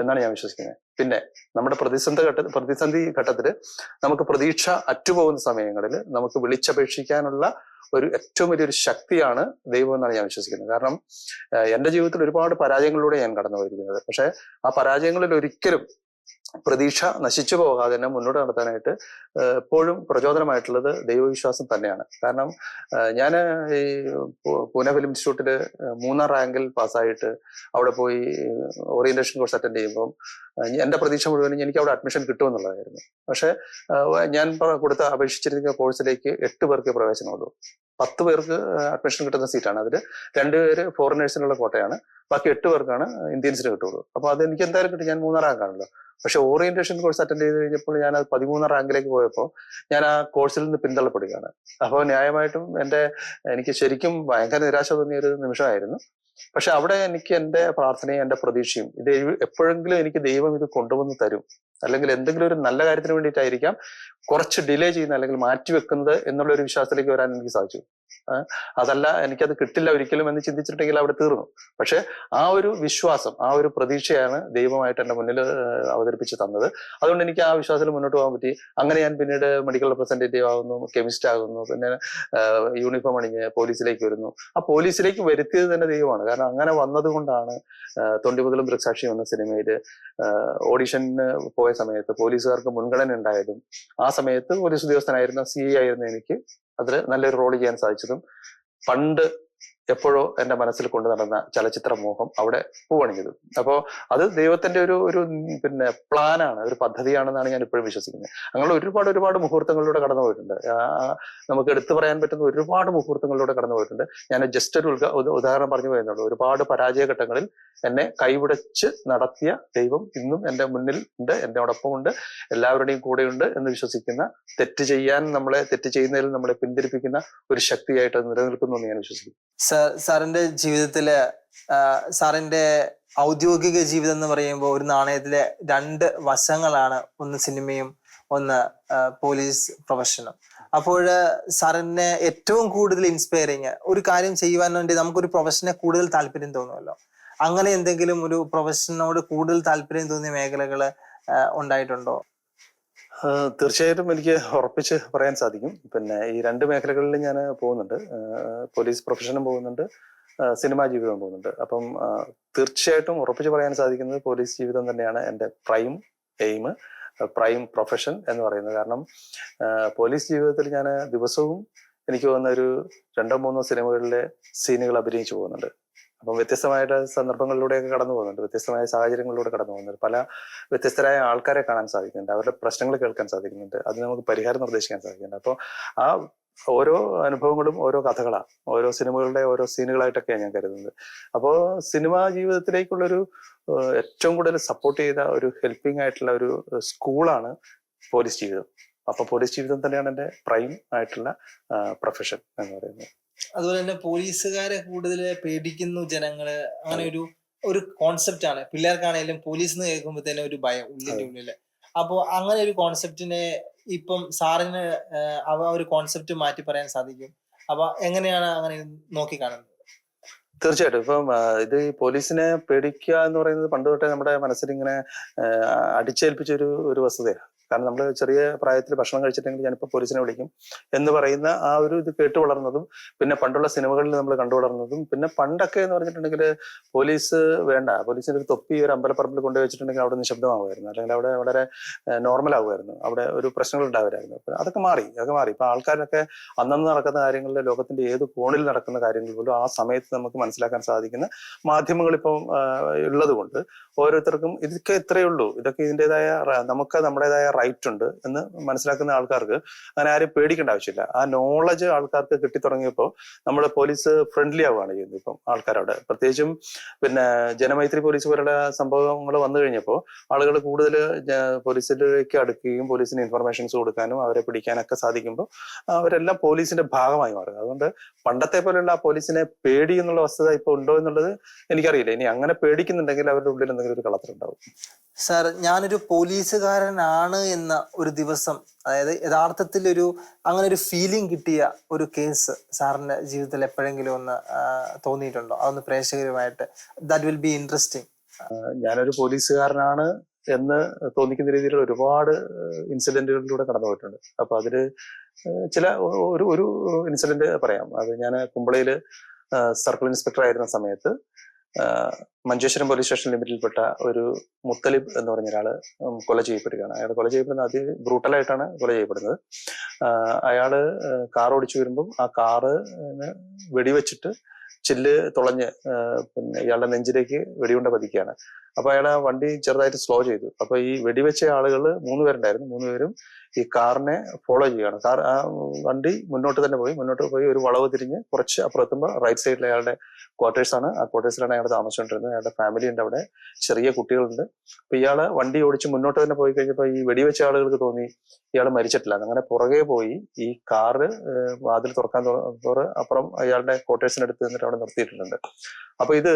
എന്നാണ് ഞാൻ വിശ്വസിക്കുന്നത്. പിന്നെ നമ്മുടെ പ്രതിസന്ധി ഘട്ട പ്രതിസന്ധി ഘട്ടത്തിൽ നമുക്ക് പ്രതീക്ഷ അറ്റുപോകുന്ന സമയങ്ങളിൽ നമുക്ക് വിളിച്ചപേക്ഷിക്കാനുള്ള ഒരു ഏറ്റവും വലിയൊരു ശക്തിയാണ് ദൈവം എന്നാണ് ഞാൻ വിശ്വസിക്കുന്നത്. കാരണം എന്റെ ജീവിതത്തിൽ ഒരുപാട് പരാജയങ്ങളിലൂടെ ഞാൻ കടന്നു പോയിരിക്കുന്നത് പക്ഷേ ആ പരാജയങ്ങളിൽ ഒരിക്കലും പ്രതീക്ഷ നശിച്ചു പോകാതെ തന്നെ മുന്നോട്ട് നടത്താനായിട്ട് എപ്പോഴും പ്രചോദനമായിട്ടുള്ളത് ദൈവവിശ്വാസം തന്നെയാണ്. കാരണം ഞാൻ ഈ പൂനെ ഫിലിം ഇൻസ്റ്റിറ്റ്യൂട്ടിൽ മൂന്നാം റാങ്കിൽ പാസ്സായിട്ട് അവിടെ പോയി ഓറിയന്റേഷൻ കോഴ്സ് അറ്റൻഡ് ചെയ്യുമ്പോൾ എന്റെ പ്രതീക്ഷ മുഴുവനും എനിക്ക് അവിടെ അഡ്മിഷൻ കിട്ടുമെന്നുള്ളതായിരുന്നു പക്ഷെ ഞാൻ കൊടുത്ത അപേക്ഷിച്ചിരിക്കുന്ന കോഴ്സിലേക്ക് എട്ട് പേർക്ക് പ്രവേശനമുള്ളൂ പത്ത് പേർക്ക് അഡ്മിഷൻ കിട്ടുന്ന സീറ്റാണ് അതിൽ രണ്ടുപേര് ഫോറിനേഴ്സിനുള്ള കോട്ടയാണ്. ബാക്കി എട്ട് പേർക്കാണ് ഇന്ത്യൻസിന് കിട്ടുള്ളൂ. അപ്പൊ അത് എനിക്ക് എന്തായാലും കിട്ടും. ഞാൻ മൂന്നാം റാങ്കാണല്ലോ പക്ഷെ ഓറിയന്റേഷൻ കോഴ്സ് അറ്റൻഡ് ചെയ്ത് കഴിഞ്ഞപ്പോൾ ഞാൻ അത് പതിമൂന്നാം റാങ്കിലേക്ക് പോയപ്പോൾ ഞാൻ ആ കോഴ്സിൽ നിന്ന് പിന്തള്ളപ്പെടുകയാണ്. അപ്പോൾ ന്യായമായിട്ടും എന്റെ എനിക്ക് ശരിക്കും ഭയങ്കര നിരാശ തോന്നിയ ഒരു നിമിഷമായിരുന്നു. പക്ഷെ അവിടെ എനിക്ക് എന്റെ പ്രാർത്ഥനയും എന്റെ പ്രതീക്ഷയും ഇത് എപ്പോഴെങ്കിലും എനിക്ക് ദൈവം ഇത് കൊണ്ടുവന്ന് തരും. അല്ലെങ്കിൽ എന്തെങ്കിലും ഒരു നല്ല കാര്യത്തിന് വേണ്ടിയിട്ടായിരിക്കാം. കുറച്ച് ഡിലേ ചെയ്യുന്ന അല്ലെങ്കിൽ മാറ്റിവെക്കുന്നത് എന്നുള്ള ഒരു വിശ്വാസത്തിലേക്ക് വരാൻ എനിക്ക് സാധിച്ചു. അതല്ല എനിക്കത് കിട്ടില്ല ഒരിക്കലും എന്ന് ചിന്തിച്ചിട്ടുണ്ടെങ്കിൽ അവിടെ തീർന്നു. പക്ഷെ ആ ഒരു വിശ്വാസം ആ ഒരു പ്രതീക്ഷയാണ് ദൈവമായിട്ട് എന്റെ മുന്നിൽ അവതരിപ്പിച്ച് തന്നത്. അതുകൊണ്ട് എനിക്ക് ആ വിശ്വാസത്തിൽ മുന്നോട്ട് പോകാൻ പറ്റി. അങ്ങനെ ഞാൻ പിന്നീട് മെഡിക്കൽ റെപ്രസെന്റേറ്റീവ് ആകുന്നു കെമിസ്റ്റ് ആകുന്നു പിന്നെ യൂണിഫോം അണിഞ്ഞ് പോലീസിലേക്ക് വരുന്നു. ആ പോലീസിലേക്ക് വരുത്തിയത് തന്നെ ദൈവമാണ്. കാരണം അങ്ങനെ വന്നത് കൊണ്ടാണ് തൊണ്ടിമുതലും ദൃക്സാക്ഷി എന്ന സിനിമയിൽ ഓഡിഷന് പോയ സമയത്ത് പോലീസുകാർക്ക് മുൻഗണന ഉണ്ടായതും ആ സമയത്ത് പോലീസ് ഉദ്യോഗസ്ഥനായിരുന്ന സി ആയിരുന്നു എനിക്ക് അതിൽ നല്ലൊരു റോൾ ചെയ്യാൻ സാധിച്ചതും. പണ്ട് എപ്പോഴോ എന്റെ മനസ്സിൽ കൊണ്ടു നടന്ന ചലച്ചിത്ര മോഹം അവിടെ പൂവണിഞ്ഞത്. അപ്പോ അത് ദൈവത്തിന്റെ ഒരു ഒരു പിന്നെ പ്ലാനാണ് ഒരു പദ്ധതിയാണെന്നാണ് ഞാൻ ഇപ്പോഴും വിശ്വസിക്കുന്നത്. അങ്ങനെ ഒരുപാട് ഒരുപാട് മുഹൂർത്തങ്ങളിലൂടെ കടന്നു പോയിട്ടുണ്ട്. നമുക്ക് എടുത്തു പറയാൻ പറ്റുന്ന ഒരുപാട് മുഹൂർത്തങ്ങളിലൂടെ കടന്നു പോയിട്ടുണ്ട്. ഞാൻ ജസ്റ്റ് ഒരു ഉദാഹരണം പറഞ്ഞു പോയെന്നുള്ളൂ ഒരുപാട് പരാജയ ഘട്ടങ്ങളിൽ എന്നെ കൈവിടച്ച് നടത്തിയ ദൈവം ഇന്നും എന്റെ മുന്നിൽ ഉണ്ട് എന്നോടൊപ്പം ഉണ്ട് എല്ലാവരുടെയും കൂടെയുണ്ട് എന്ന് വിശ്വസിക്കുന്ന തെറ്റ് ചെയ്യാൻ നമ്മളെ തെറ്റ് ചെയ്യുന്നതിൽ നമ്മളെ പിന്തിരിപ്പിക്കുന്ന ഒരു ശക്തിയായിട്ട് നിലനിൽക്കുന്നു എന്ന് ഞാൻ വിശ്വസിക്കുന്നു. സാറിന്റെ ജീവിതത്തിൽ സാറിന്റെ ഔദ്യോഗിക ജീവിതം എന്ന് പറയുമ്പോൾ ഒരു നാണയത്തിലെ രണ്ട് വശങ്ങളാണ് ഒന്ന് സിനിമയും ഒന്ന് പോലീസ് പ്രൊഫഷനും. അപ്പോൾ സാറിനെ ഏറ്റവും കൂടുതൽ ഇൻസ്പയറിങ് ഒരു കാര്യം ചെയ്യുവാൻ വേണ്ടി നമുക്കൊരു പ്രൊഫഷനെ കൂടുതൽ താല്പര്യം തോന്നുമല്ലോ. അങ്ങനെ എന്തെങ്കിലും ഒരു പ്രൊഫഷനോട് കൂടുതൽ താല്പര്യം തോന്നിയ മേഖലകൾ ഉണ്ടായിട്ടുണ്ടോ? തീർച്ചയായിട്ടും എനിക്ക് ഉറപ്പിച്ച് പറയാൻ സാധിക്കും. പിന്നെ ഈ രണ്ട് മേഖലകളിൽ ഞാൻ പോകുന്നുണ്ട്. പോലീസ് പ്രൊഫഷനും പോകുന്നുണ്ട്. സിനിമാ ജീവിതവും പോകുന്നുണ്ട്. അപ്പം തീർച്ചയായിട്ടും ഉറപ്പിച്ച് പറയാൻ സാധിക്കുന്നത് പോലീസ് ജീവിതം തന്നെയാണ് എന്റെ പ്രൈം എയിം പ്രൈം പ്രൊഫഷൻ എന്ന് പറയുന്നത്. കാരണം പോലീസ് ജീവിതത്തിൽ ഞാൻ ദിവസവും എനിക്ക് തോന്നുന്ന ഒരു രണ്ടോ മൂന്നോ സിനിമകളിലെ സീനുകൾ അഭിനയിച്ചു പോകുന്നുണ്ട്. അപ്പം വ്യത്യസ്തമായിട്ട് സന്ദർഭങ്ങളിലൂടെയൊക്കെ കടന്നു പോകുന്നുണ്ട്. വ്യത്യസ്തമായ സാഹചര്യങ്ങളിലൂടെ കടന്നു പോകുന്നുണ്ട്. പല വ്യത്യസ്തരായ ആൾക്കാരെ കാണാൻ സാധിക്കുന്നുണ്ട്. അവരുടെ പ്രശ്നങ്ങൾ കേൾക്കാൻ സാധിക്കുന്നുണ്ട്. അത് നമുക്ക് പരിഹാരം നിർദ്ദേശിക്കാൻ സാധിക്കുന്നുണ്ട്. അപ്പോൾ ആ ഓരോ അനുഭവങ്ങളും ഓരോ കഥകളാണ് ഓരോ സിനിമകളുടെ ഓരോ സീനുകളായിട്ടൊക്കെയാണ് ഞാൻ കരുതുന്നത്. അപ്പോൾ സിനിമാ ജീവിതത്തിലേക്കുള്ളൊരു ഏറ്റവും കൂടുതൽ സപ്പോർട്ട് ചെയ്ത ഒരു ഹെൽപ്പിംഗ് ആയിട്ടുള്ള ഒരു സ്കൂളാണ് പോലീസ് ജീവിതം. അപ്പൊ പോലീസ് ജീവിതം തന്നെയാണ് എന്റെ പ്രൈം ആയിട്ടുള്ള പ്രൊഫഷൻ എന്ന് പറയുന്നത്. അതുപോലെ തന്നെ പോലീസുകാരെ കൂടുതൽ പേടിക്കുന്നു ജനങ്ങൾ. അങ്ങനെ ഒരു ഒരു കോൺസെപ്റ്റ് ആണ്. പിള്ളേർക്കാണെങ്കിലും പോലീസ് എന്ന് കേൾക്കുമ്പോൾ തന്നെ ഒരു ഭയം ഉള്ളിന്റെ. ഉള്ളിൽ. അപ്പോ അങ്ങനെ ഒരു കോൺസെപ്റ്റിനെ ഇപ്പം സാറിന് അവ ഒരു കോൺസെപ്റ്റ് മാറ്റി പറയാൻ സാധിക്കും. അപ്പൊ എങ്ങനെയാണ് അങ്ങനെ നോക്കി കാണുന്നത്? തീർച്ചയായിട്ടും. ഇപ്പം ഇത് ഈ പോലീസിനെ പേടിക്കുക എന്ന് പറയുന്നത് പണ്ട് തൊട്ടേ നമ്മുടെ മനസ്സിൽ ഇങ്ങനെ അടിച്ചേൽപ്പിച്ച ഒരു ഒരു വസ്തുതയാണ്. കാരണം നമ്മൾ ചെറിയ പ്രായത്തിൽ ഭക്ഷണം കഴിച്ചിട്ടുണ്ടെങ്കിൽ ഞാനിപ്പോൾ പോലീസിനെ വിളിക്കും എന്ന് പറയുന്ന ആ ഒരു ഇത് കേട്ട് വളർന്നതും പിന്നെ പണ്ടുള്ള സിനിമകളിൽ നമ്മൾ കണ്ടു വളർന്നതും പിന്നെ പണ്ടൊക്കെ എന്ന് പറഞ്ഞിട്ടുണ്ടെങ്കിൽ പോലീസ് വേണ്ട. പോലീസിന്റെ ഒരു തൊപ്പി ഒരു അമ്പലപ്പറമ്പിൽ കൊണ്ടുപോയി വെച്ചിട്ടുണ്ടെങ്കിൽ അവിടെ നിശബ്ദമാകുമായിരുന്നു അല്ലെങ്കിൽ അവിടെ വളരെ നോർമൽ ആകുമായിരുന്നു അവിടെ ഒരു പ്രശ്നങ്ങൾ ഉണ്ടാവുമായിരുന്നു. അതൊക്കെ മാറി അതൊക്കെ മാറി. ഇപ്പൊ ആൾക്കാരൊക്കെ അന്നന്ന് നടക്കുന്ന കാര്യങ്ങളിൽ ലോകത്തിന്റെ ഏത് കോണിൽ നടക്കുന്ന കാര്യങ്ങൾ പോലും ആ സമയത്ത് നമുക്ക് മനസ്സിലാക്കാൻ സാധിക്കുന്ന മാധ്യമങ്ങൾ ഇപ്പം ഉള്ളത് കൊണ്ട് ഓരോരുത്തർക്കും ഇതൊക്കെ ഇത്രയേ ഉള്ളൂ. ഇതൊക്കെ ഇതിന്റെതായ നമുക്ക് നമ്മുടേതായ റൈറ്റ് ഉണ്ട് എന്ന് മനസ്സിലാക്കുന്ന ആൾക്കാർക്ക് അങ്ങനെ ആരും പേടിക്കേണ്ട ആവശ്യമില്ല. ആ നോളജ് ആൾക്കാർക്ക് കിട്ടി തുടങ്ങിയപ്പോൾ നമ്മുടെ പോലീസ് ഫ്രണ്ട്ലി ആവുകയാണ് ചെയ്യുന്നത് ഇപ്പം ആൾക്കാരോട് പ്രത്യേകിച്ചും പിന്നെ ജനമൈത്രി പോലീസ് പോലുള്ള സംഭവങ്ങൾ വന്നു കഴിഞ്ഞപ്പോൾ ആളുകൾ കൂടുതൽ പോലീസിലേക്ക് അടുക്കുകയും പോലീസിന് ഇൻഫർമേഷൻസ് കൊടുക്കാനും അവരെ പിടിക്കാനൊക്കെ സാധിക്കുമ്പോൾ അവരെല്ലാം പോലീസിന്റെ ഭാഗമായി മാറുക അതുകൊണ്ട് പണ്ടത്തെ പോലെയുള്ള ആ പോലീസിനെ പേടി എന്നുള്ള വസ്തുത ഇപ്പൊ ഉണ്ടോ എന്നുള്ളത് എനിക്കറിയില്ല. ഇനി അങ്ങനെ പേടിക്കുന്നുണ്ടെങ്കിൽ അവരുടെ ഉള്ളിൽ എന്തെങ്കിലും ഒരു കളത്തിലുണ്ടാവും സാർ ഞാനൊരു പോലീസുകാരനാണ് എന്ന ഒരു ദിവസം അതായത് യഥാർത്ഥത്തിൽ ഒരു അങ്ങനെ ഒരു ഫീലിംഗ് കിട്ടിയ ഒരു കേസ് സാറിന്റെ ജീവിതത്തിൽ എപ്പോഴെങ്കിലും ഒന്ന് തോന്നിയിട്ടുണ്ടോ? അതൊന്ന് പ്രേക്ഷകരുമായിട്ട്. ദാറ്റ് വിൽ ബി ഇൻട്രസ്റ്റിംഗ് ഞാനൊരു പോലീസുകാരനാണ് എന്ന് തോന്നിക്കുന്ന രീതിയിലുള്ള ഒരുപാട് ഇൻസിഡന്റുകളിലൂടെ കടന്നു പോയിട്ടുണ്ട് അപ്പൊ അതിൽ ചില ഒരു ഒരു ഇൻസിഡന്റ് പറയാം. അത് ഞാൻ കുമ്പളയിൽ സർക്കിൾ ഇൻസ്പെക്ടർ ആയിരുന്ന സമയത്ത് മഞ്ചേശ്വരം പോലീസ് സ്റ്റേഷൻ ലിമിറ്റിൽപ്പെട്ട ഒരു മുത്തലിബ് എന്ന് പറഞ്ഞ ഒരാൾ കൊല ചെയ്യപ്പെടുകയാണ്. അയാൾ കൊല ചെയ്യപ്പെടുന്നത് അതി ബ്രൂട്ടലായിട്ടാണ് കൊല ചെയ്യപ്പെടുന്നത്. അയാൾ കാർ ഓടിച്ചു വരുമ്പം ആ കാറ് വെടിവെച്ചിട്ട് ചില്ല് തുളഞ്ഞ് പിന്നെ ഇയാളുടെ നെഞ്ചിലേക്ക് വെടിയുണ്ട പതിക്കുകയാണ്. അപ്പൊ അയാൾ ആ വണ്ടി ചെറുതായിട്ട് സ്ലോ ചെയ്തു. അപ്പൊ ഈ വെടിവെച്ച ആളുകൾ മൂന്ന് പേരുണ്ടായിരുന്നു. മൂന്ന് പേരും ഈ കാറിനെ ഫോളോ ചെയ്യുകയാണ്. കാർ ആ വണ്ടി മുന്നോട്ട് തന്നെ പോയി. മുന്നോട്ട് പോയി ഒരു വളവ് തിരിഞ്ഞ് കുറച്ച് അപ്പുറത്തുമ്പോൾ റൈറ്റ് സൈഡിൽ അയാളുടെ ക്വാർട്ടേഴ്സ് ആണ്. ആ ക്വാർട്ടേഴ്സിലാണ് അയാൾ താമസിച്ചുകൊണ്ടിരുന്നത്. അയാളുടെ ഫാമിലി ഉണ്ട് അവിടെ. ചെറിയ കുട്ടികളുണ്ട്. അപ്പൊ ഇയാൾ വണ്ടി ഓടിച്ച് മുന്നോട്ട് തന്നെ പോയി കഴിഞ്ഞപ്പോൾ ഈ വെടിവെച്ച ആളുകൾക്ക് തോന്നി ഇയാൾ മരിച്ചിട്ടില്ല. അങ്ങനെ പുറകെ പോയി ഈ കാറ് വാതിൽ തുറക്കാൻ തുറ അപ്പുറം അയാളുടെ ക്വാർട്ടേഴ്സിനടുത്ത് നിന്നിട്ട് അവിടെ നിർത്തിയിട്ടുണ്ട്. അപ്പൊ ഇത്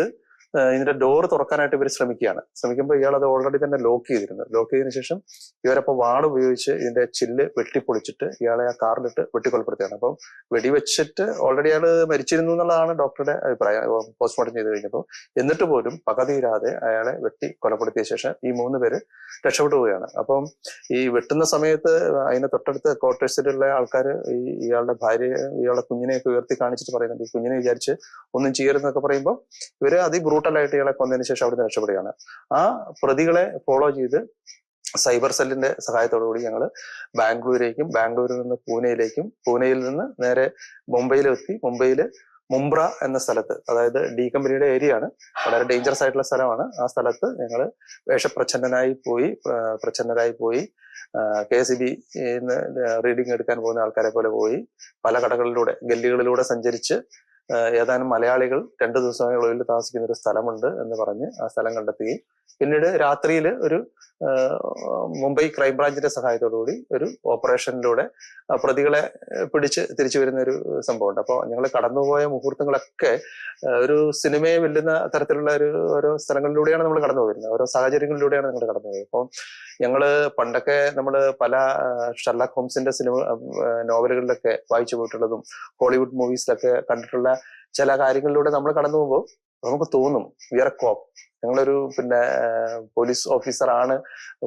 ഇതിന്റെ ഡോർ തുറക്കാനായിട്ട് ഇവർ ശ്രമിക്കുകയാണ്. ശ്രമിക്കുമ്പോൾ ഇയാൾ അത് ഓൾറെഡി തന്നെ ലോക്ക് ചെയ്തിരുന്നു. ലോക്ക് ചെയ്തതിനു ശേഷം ഇവരപ്പോ വാൾ ഉപയോഗിച്ച് ഇതിന്റെ ചില്ല് വെട്ടിപ്പൊളിച്ചിട്ട് ഇയാളെ ആ കാറിലിട്ട് വെട്ടിക്കൊലപ്പെടുത്തുകയാണ്. അപ്പം വെടിവെച്ചിട്ട് ഓൾറെഡി അയാൾ മരിച്ചിരുന്നു എന്നുള്ളതാണ് ഡോക്ടറുടെ അഭിപ്രായം. പോസ്റ്റ്മോർട്ടം ചെയ്ത് കഴിഞ്ഞപ്പോൾ എന്നിട്ട് പോലും പകതീരാതെ അയാളെ വെട്ടി കൊലപ്പെടുത്തിയ ശേഷം ഈ മൂന്ന് പേര് രക്ഷപ്പെട്ടു പോവുകയാണ്. അപ്പം ഈ വെട്ടുന്ന സമയത്ത് അതിന് തൊട്ടടുത്ത് ക്വാർട്ടേഴ്സിലുള്ള ആൾക്കാർ ഈ ഇയാളുടെ ഭാര്യ ഇയാളുടെ കുഞ്ഞിനെയൊക്കെ ഉയർത്തി കാണിച്ചിട്ട് പറയുന്നുണ്ട്. ഈ കുഞ്ഞിനെ വിചാരിച്ച് ഒന്നും ചെയ്യരുതെന്നൊക്കെ പറയുമ്പോൾ ഇവർ അതിബ്രൂട്ടലായിട്ട് ഇയാളെ കൊന്നതിന് ശേഷം അവിടുന്ന് രക്ഷപ്പെടുകയാണ്. ആ പ്രതികളെ ഫോളോ ചെയ്ത് സൈബർ സെല്ലിന്റെ സഹായത്തോടുകൂടി ഞങ്ങൾ ബാംഗ്ലൂരിലേക്കും ബാംഗ്ലൂരിൽ നിന്ന് പൂനെയിലേക്കും പൂനെയിൽ നിന്ന് നേരെ മുംബൈയിലെത്തി. മുംബൈയിൽ മുംബ്ര എന്ന സ്ഥലത്ത് അതായത് ഡി കമ്പനിയുടെ ഏരിയ ആണ്. വളരെ ഡേഞ്ചറസ് ആയിട്ടുള്ള സ്ഥലമാണ്. ആ സ്ഥലത്ത് ഞങ്ങൾ വേഷപ്രച്ഛന്നനായി പോയി പ്രച്ഛന്നരായി പോയി. കെ എസ് ബി റീഡിംഗ് എടുക്കാൻ പോകുന്ന ആൾക്കാരെ പോലെ പോയി. പല കടകളിലൂടെ ഗല്ലികളിലൂടെ സഞ്ചരിച്ച് ഏതാനും മലയാളികൾ രണ്ടു ദിവസങ്ങളിൽ താമസിക്കുന്ന ഒരു സ്ഥലമുണ്ട് എന്ന് പറഞ്ഞ് ആ സ്ഥലം കണ്ടെത്തുകയും പിന്നീട് രാത്രിയിൽ ഒരു മുംബൈ ക്രൈംബ്രാഞ്ചിന്റെ സഹായത്തോടുകൂടി ഒരു ഓപ്പറേഷനിലൂടെ പ്രതികളെ പിടിച്ച് തിരിച്ചു വരുന്ന ഒരു സംഭവമുണ്ട്. അപ്പോൾ ഞങ്ങൾ കടന്നുപോയ മുഹൂർത്തങ്ങളൊക്കെ ഒരു സിനിമയെ വെല്ലുന്ന തരത്തിലുള്ള ഒരു ഓരോ സ്ഥലങ്ങളിലൂടെയാണ് നമ്മൾ കടന്നു പോയിരുന്നത് ഓരോ സാഹചര്യങ്ങളിലൂടെയാണ് ഞങ്ങൾ കടന്നു പോയത് അപ്പോൾ ഞങ്ങൾ പണ്ടൊക്കെ നമ്മൾ പല ഷെർലാക്ക് ഹോംസിന്റെ സിനിമ നോവലുകളിലൊക്കെ വായിച്ചു പോയിട്ടുള്ളതും ഹോളിവുഡ് മൂവീസിലൊക്കെ കണ്ടിട്ടുള്ള ചില കാര്യങ്ങളിലൂടെ നമ്മൾ കടന്നു പോകുമ്പോൾ നമുക്ക് തോന്നും വിയർ കോപ്പ് ഞങ്ങളൊരു പിന്നെ പോലീസ് ഓഫീസറാണ്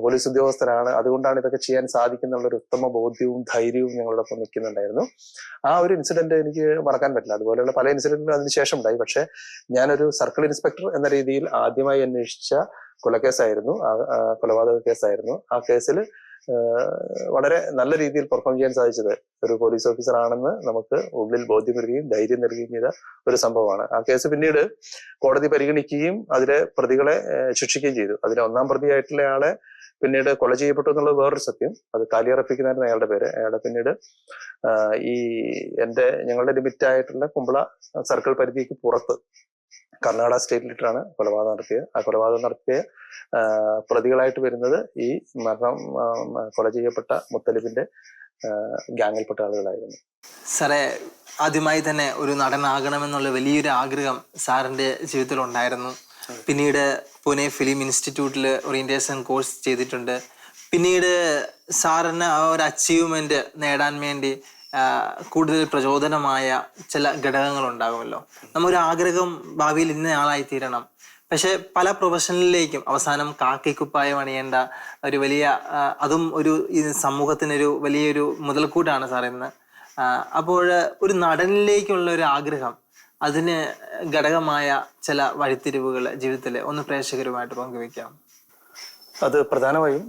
പോലീസ് ഉദ്യോഗസ്ഥരാണ്. അതുകൊണ്ടാണ് ഇതൊക്കെ ചെയ്യാൻ സാധിക്കുന്നുള്ള ഒരു ഉത്തമ ബോധ്യവും ധൈര്യവും ഞങ്ങളുടെ ഒപ്പം നിൽക്കുന്നുണ്ടായിരുന്നു. ആ ഒരു ഇൻസിഡന്റ് എനിക്ക് മറക്കാൻ പറ്റില്ല. അതുപോലെയുള്ള പല ഇൻസിഡന്റുകളും അതിനുശേഷം ഉണ്ടായി പക്ഷെ ഞാനൊരു സർക്കിൾ ഇൻസ്പെക്ടർ എന്ന രീതിയിൽ ആദ്യമായി അന്വേഷിച്ച കൊലക്കേസായിരുന്നു. കൊലപാതക കേസായിരുന്നു. ആ കേസിൽ വളരെ നല്ല രീതിയിൽ പെർഫോം ചെയ്യാൻ സാധിച്ചത് ഒരു പോലീസ് ഓഫീസർ ആണെന്ന് നമുക്ക് ഉള്ളിൽ ബോധ്യം വരികയും ധൈര്യം നൽകുകയും ചെയ്ത ഒരു സംഭവമാണ്. ആ കേസ് പിന്നീട് കോടതി പരിഗണിക്കുകയും അതിലെ പ്രതികളെ ശിക്ഷിക്കുകയും ചെയ്തു. അതിലെ ഒന്നാം പ്രതിയായിട്ടുള്ള ആളെ പിന്നീട് കൊല ചെയ്യപ്പെട്ടു എന്നുള്ളത് വേറൊരു സത്യം. അത് കാലിയറപ്പിക്കുന്നതായിരുന്നു അയാളുടെ പേര്. അയാളെ പിന്നീട് ഈ എന്റെ ഞങ്ങളുടെ ലിമിറ്റ് ആയിട്ടുള്ള കുമ്പള സർക്കിൾ പരിധിക്ക് പുറത്ത് കർണാടക സ്റ്റേറ്റിലിട്ടാണ് കൊലപാതകം നടത്തിയത് ആ കൊലപാതകം നടത്തിയ പ്രതികളായിട്ട് വരുന്നത് ഈ മരണം കൊല ചെയ്യപ്പെട്ട മുത്തലിബിന്റെ ഗ്യാങ്ങിൽപ്പെട്ട ആളുകളായിരുന്നു. സാറേ ആദ്യമായി തന്നെ ഒരു നടനാകണമെന്നുള്ള വലിയൊരു ആഗ്രഹം സാറിന്റെ ജീവിതത്തിൽ ഉണ്ടായിരുന്നു. പിന്നീട് പൂനെ ഫിലിം ഇൻസ്റ്റിറ്റ്യൂട്ടിൽ ഓറിയന്റേഷൻ കോഴ്സ് ചെയ്തിട്ടുണ്ട്. പിന്നീട് സാറിന് ആ ഒരു അച്ചീവ്മെന്റ് നേടാൻ വേണ്ടി കൂടുതൽ പ്രചോദനമായ ചില ഘടകങ്ങൾ ഉണ്ടാകുമല്ലോ നമ്മൊരു ആഗ്രഹം ഭാവിയിൽ ഇന്ന ആളായി തീരണം. പക്ഷെ പല പ്രൊഫഷനിലേക്കും അവസാനം കാക്കിക്കുപ്പായം അണിയേണ്ട ഒരു വലിയ അതും ഒരു സമൂഹത്തിനൊരു വലിയൊരു മുതൽക്കൂട്ടാണ് സാർ ഇന്ന്. അപ്പോൾ ഒരു നടനിലേക്കുള്ള ഒരു ആഗ്രഹം അതിന് ഘടകമായ ചില വഴിത്തിരിവുകൾ ജീവിതത്തിൽ ഒന്ന് പ്രേക്ഷകരുമായിട്ട് പങ്കുവെക്കാം അത് പ്രധാനമായും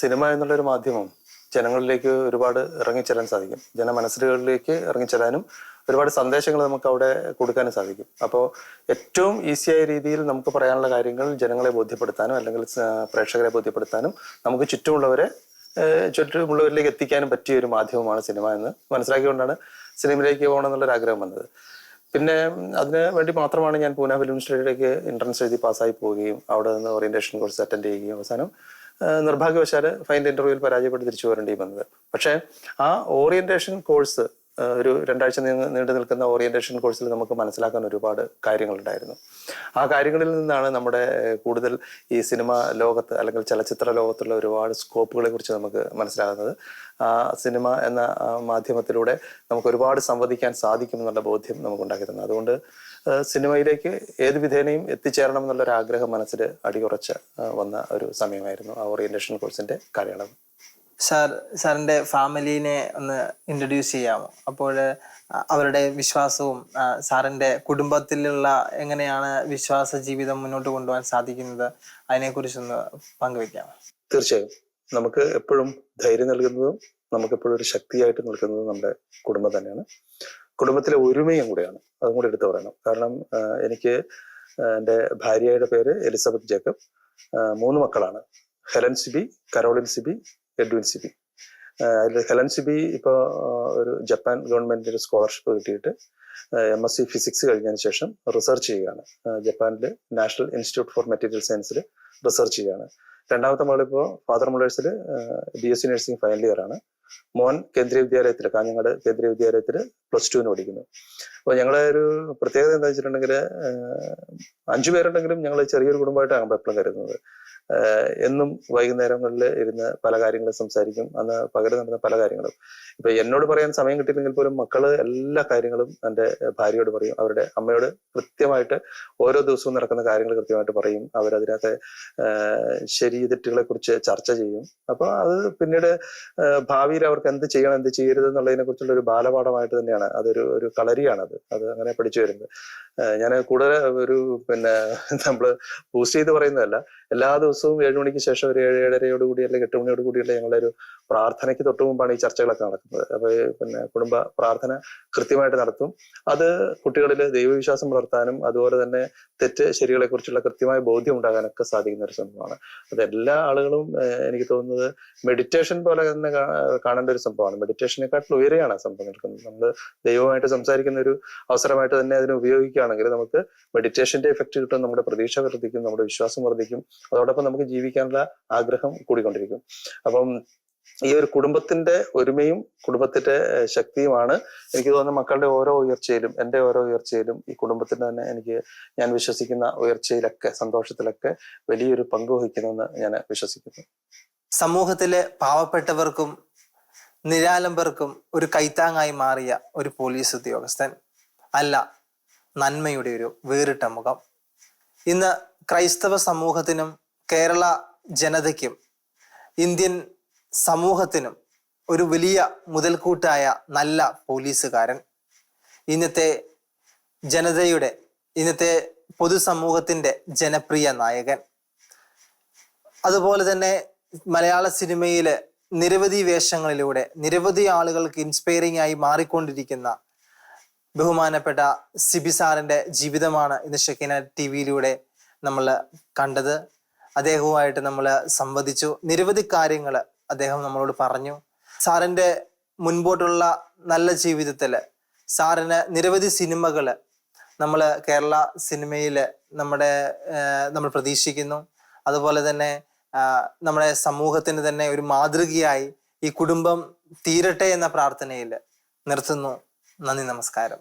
സിനിമ എന്നുള്ളൊരു മാധ്യമം ജനങ്ങളിലേക്ക് ഒരുപാട് ഇറങ്ങിച്ചെല്ലാൻ സാധിക്കും. ജനമനസ്സുകളിലേക്ക് ഇറങ്ങിച്ചെല്ലാനും ഒരുപാട് സന്ദേശങ്ങൾ നമുക്ക് അവിടെ കൊടുക്കാനും സാധിക്കും. അപ്പോൾ ഏറ്റവും ഈസിയായ രീതിയിൽ നമുക്ക് പറയാനുള്ള കാര്യങ്ങൾ ജനങ്ങളെ ബോധ്യപ്പെടുത്താനും അല്ലെങ്കിൽ പ്രേക്ഷകരെ ബോധ്യപ്പെടുത്താനും നമുക്ക് ചുറ്റുമുള്ളവരെ ചുറ്റുമുള്ളവരിലേക്ക് എത്തിക്കാനും പറ്റിയ ഒരു മാധ്യമമാണ് സിനിമ എന്ന് മനസ്സിലാക്കിക്കൊണ്ടാണ് സിനിമയിലേക്ക് പോകണം എന്നുള്ളൊരു ആഗ്രഹം വന്നത്. പിന്നെ അതിന് വേണ്ടി മാത്രമാണ് ഞാൻ പൂന ഫിലിം ഇൻസ്റ്റിറ്റ്യൂട്ടിലേക്ക് എൻട്രൻസ് എഴുതി പാസ്സായി പോവുകയും അവിടെ നിന്ന് ഓറിയന്റേഷൻ കോഴ്സ് അറ്റൻഡ് ചെയ്യുകയും അവസാനം നിർഭാഗ്യവശാൽ ഫൈനൽ ഇന്റർവ്യൂവിൽ പരാജയപ്പെട്ട് തിരിച്ചു വരേണ്ടി വന്നത്. പക്ഷേ ആ ഓറിയന്റേഷൻ കോഴ്സ് ഒരു രണ്ടാഴ്ച നീണ്ടു നിൽക്കുന്ന ഓറിയന്റേഷൻ കോഴ്സിൽ നമുക്ക് മനസ്സിലാക്കാൻ ഒരുപാട് കാര്യങ്ങളുണ്ടായിരുന്നു. ആ കാര്യങ്ങളിൽ നിന്നാണ് നമ്മുടെ കൂടുതൽ ഈ സിനിമ ലോകത്ത് അല്ലെങ്കിൽ ചലച്ചിത്ര ലോകത്തുള്ള ഒരുപാട് സ്കോപ്പുകളെ കുറിച്ച് നമുക്ക് മനസ്സിലാകുന്നത്. ആ സിനിമ എന്ന മാധ്യമത്തിലൂടെ നമുക്ക് ഒരുപാട് സംവദിക്കാൻ സാധിക്കുമെന്നുള്ള ബോധ്യം നമുക്ക് ഉണ്ടാക്കി തന്നു. അതുകൊണ്ട് സിനിമയിലേക്ക് ഏത് വിധേനയും എത്തിച്ചേരണം എന്നുള്ള ഒരു ആഗ്രഹം മനസ്സിൽ അടിയുറച്ച് വന്ന ഒരു സമയമായിരുന്നു ആ ഓറിയന്റേഷൻ കോഴ്സിന്റെ കാലയളവ്. സാർ സാറിന്റെ ഫാമിലിനെ ഒന്ന് ഇൻട്രൊഡ്യൂസ് ചെയ്യാമോ? അപ്പോൾ അവരുടെ വിശ്വാസവും സാറിന്റെ കുടുംബത്തിലുള്ള എങ്ങനെയാണ് വിശ്വാസ ജീവിതം മുന്നോട്ട് കൊണ്ടുപോകാൻ സാധിക്കുന്നത്? അതിനെക്കുറിച്ചൊന്ന് പങ്കുവെക്കാം തീർച്ചയായും. നമുക്ക് എപ്പോഴും ധൈര്യം നൽകുന്നതും നമുക്ക് എപ്പോഴും ഒരു ശക്തിയായിട്ട് നിൽക്കുന്നത് നമ്മുടെ കുടുംബം തന്നെയാണ്. കുടുംബത്തിലെ ഒരുമയും കൂടെയാണ്. അതും കൂടെ എടുത്തു പറയണം. കാരണം എനിക്ക് എന്റെ ഭാര്യയുടെ പേര് എലിസബത്ത് ജേക്കബ്. മൂന്ന് മക്കളാണ്. Helen Sibi Caroline Sibi Edwin Sibi. അതിൽ ഹെലൻ സിബി ഇപ്പോൾ ഒരു ജപ്പാൻ ഗവൺമെന്റിന്റെ സ്കോളർഷിപ്പ് കിട്ടിയിട്ട് എം എസ് സി ഫിസിക്സ് കഴിഞ്ഞതിന് ശേഷം റിസർച്ച് ചെയ്യുകയാണ്. ജപ്പാനിലെ നാഷണൽ ഇൻസ്റ്റിറ്റ്യൂട്ട് ഫോർ മെറ്റീരിയൽ സയൻസിൽ റിസർച്ച് ചെയ്യുകയാണ്. രണ്ടാമത്തെ മകളിപ്പോൾ father മുള്ളേഴ്സിൽ B S C nursing final year ആണ് മോൻ കേന്ദ്രീയ വിദ്യാലയത്തിൽ കാഞ്ഞങ്ങാട് കേന്ദ്രീയ വിദ്യാലയത്തിൽ പ്ലസ് ടുവിന് പഠിക്കുന്നു. അപ്പോൾ ഞങ്ങളെ ഒരു പ്രത്യേകത എന്താ വെച്ചിട്ടുണ്ടെങ്കിൽ അഞ്ചു പേരുണ്ടെങ്കിലും ഞങ്ങൾ ചെറിയൊരു കുടുംബമായിട്ടാണ് എപ്പോഴും കരുതുന്നത്. എന്നും വൈകുന്നേരങ്ങളിൽ ഇരുന്ന് പല കാര്യങ്ങളും സംസാരിക്കും. അന്ന് പകരം നടന്ന പല കാര്യങ്ങളും. ഇപ്പൊ എന്നോട് പറയാൻ സമയം കിട്ടിയില്ലെങ്കിൽ പോലും മക്കൾ എല്ലാ കാര്യങ്ങളും എന്റെ ഭാര്യയോട് പറയും. അവരുടെ അമ്മയോട് കൃത്യമായിട്ട് ഓരോ ദിവസവും നടക്കുന്ന കാര്യങ്ങൾ കൃത്യമായിട്ട് പറയും. അവരതിനകത്തെ ശരി തെറ്റുകളെ കുറിച്ച് ചർച്ച ചെയ്യും. അപ്പൊ അത് പിന്നീട് ഭാവിയിൽ അവർക്ക് എന്ത് ചെയ്യണം എന്ത് ചെയ്യരുത് എന്നുള്ളതിനെ കുറിച്ചുള്ള ഒരു ബാലപാഠമായിട്ട് തന്നെയാണ്. അതൊരു ഒരു കളരിയാണ് അത് അങ്ങനെ പഠിച്ചു വരുന്നത്. ഞാൻ കൂടുതൽ ഒരു പിന്നെ നമ്മൾ ബൂസ്റ്റ് ചെയ്ത് പറയുന്നതല്ല. എല്ലാ ദിവസവും ഏഴുമണിക്ക് ശേഷം ഒരു ഏഴ് ഏഴരയോട് കൂടിയല്ലേ എട്ട് മണിയോട് കൂടിയല്ലേ ഞങ്ങളുടെ ഒരു പ്രാർത്ഥനയ്ക്ക് തൊട്ട് മുമ്പാണ് ഈ ചർച്ചകളൊക്കെ നടക്കുന്നത്. അപ്പൊ പിന്നെ കുടുംബ പ്രാർത്ഥന കൃത്യമായിട്ട് നടത്തും. അത് കുട്ടികളിൽ ദൈവവിശ്വാസം വളർത്താനും അതുപോലെ തന്നെ തെറ്റ് ശരികളെ കുറിച്ചുള്ള കൃത്യമായ ബോധ്യം ഉണ്ടാകാനൊക്കെ സാധിക്കുന്ന ഒരു സംഭവമാണ്. അത് എല്ലാ ആളുകളും എനിക്ക് തോന്നുന്നത് മെഡിറ്റേഷൻ പോലെ തന്നെ കാണേണ്ട ഒരു സംഭവമാണ്. മെഡിറ്റേഷനെക്കാട്ടിൽ ഉയരെയാണ് സംഭവം നിൽക്കുന്നത്. നമ്മൾ ദൈവമായിട്ട് സംസാരിക്കുന്ന ഒരു അവസരമായിട്ട് തന്നെ അതിനെ ഉപയോഗിക്കുകയാണെങ്കിൽ നമുക്ക് മെഡിറ്റേഷന്റെ എഫക്റ്റ് കിട്ടും നമ്മുടെ പ്രതീക്ഷ വർദ്ധിക്കും നമ്മുടെ വിശ്വാസം വർദ്ധിക്കും. അതോടൊപ്പം നമുക്ക് ജീവിക്കാനുള്ള ആഗ്രഹം കൂടിക്കൊണ്ടിരിക്കും. അപ്പം ഈ ഒരു കുടുംബത്തിന്റെ ഒരുമയും കുടുംബത്തിന്റെ ശക്തിയുമാണ് എനിക്ക് തോന്നുന്നത് മക്കളുടെ ഓരോ ഉയർച്ചയിലും എന്റെ ഓരോ ഉയർച്ചയിലും ഈ കുടുംബത്തിന്റെ തന്നെ എനിക്ക് ഞാൻ വിശ്വസിക്കുന്ന ഉയർച്ചയിലൊക്കെ സന്തോഷത്തിലൊക്കെ വലിയൊരു പങ്ക് വഹിക്കുന്നെന്ന് ഞാൻ വിശ്വസിക്കുന്നു. സമൂഹത്തിലെ പാവപ്പെട്ടവർക്കും നിരാലംബർക്കും ഒരു കൈത്താങ്ങായി മാറിയ ഒരു പോലീസ് ഉദ്യോഗസ്ഥൻ അല്ല നന്മയുടെ ഒരു വേറിട്ട മുഖം. ഇന്ന് ക്രൈസ്തവ സമൂഹത്തിനും കേരള ജനതയ്ക്കും ഇന്ത്യൻ സമൂഹത്തിനും ഒരു വലിയ മുതൽക്കൂട്ടായ നല്ല പോലീസുകാരൻ. ഇന്നത്തെ ജനതയുടെ ഇന്നത്തെ പൊതുസമൂഹത്തിന്റെ ജനപ്രിയ നായകൻ. അതുപോലെ തന്നെ മലയാള സിനിമയിലെ നിരവധി വേഷങ്ങളിലൂടെ നിരവധി ആളുകൾക്ക് ഇൻസ്പയറിംഗ് ആയി മാറിക്കൊണ്ടിരിക്കുന്ന ബഹുമാനപ്പെട്ട സിബി സാറിന്റെ ജീവിതമാണ് ഇന്ന് ഷെക്കിന ടി വിയിലൂടെ നമ്മൾ കണ്ടത്. അദ്ദേഹവുമായിട്ട് നമ്മൾ സംവദിച്ചു. നിരവധി കാര്യങ്ങൾ അദ്ദേഹം നമ്മളോട് പറഞ്ഞു സാറിന്റെ മുൻപോട്ടുള്ള നല്ല ജീവിതത്തിൽ സാറിന് നിരവധി സിനിമകൾ നമ്മൾ കേരള സിനിമയിൽ നമ്മുടെ നമ്മൾ പ്രതീക്ഷിക്കുന്നു. അതുപോലെ തന്നെ നമ്മുടെ സമൂഹത്തിന് തന്നെ ഒരു മാതൃകയായി ഈ കുടുംബം തീരട്ടെ എന്ന പ്രാർത്ഥനയിൽ നിർത്തുന്നു. നന്ദി നമസ്കാരം.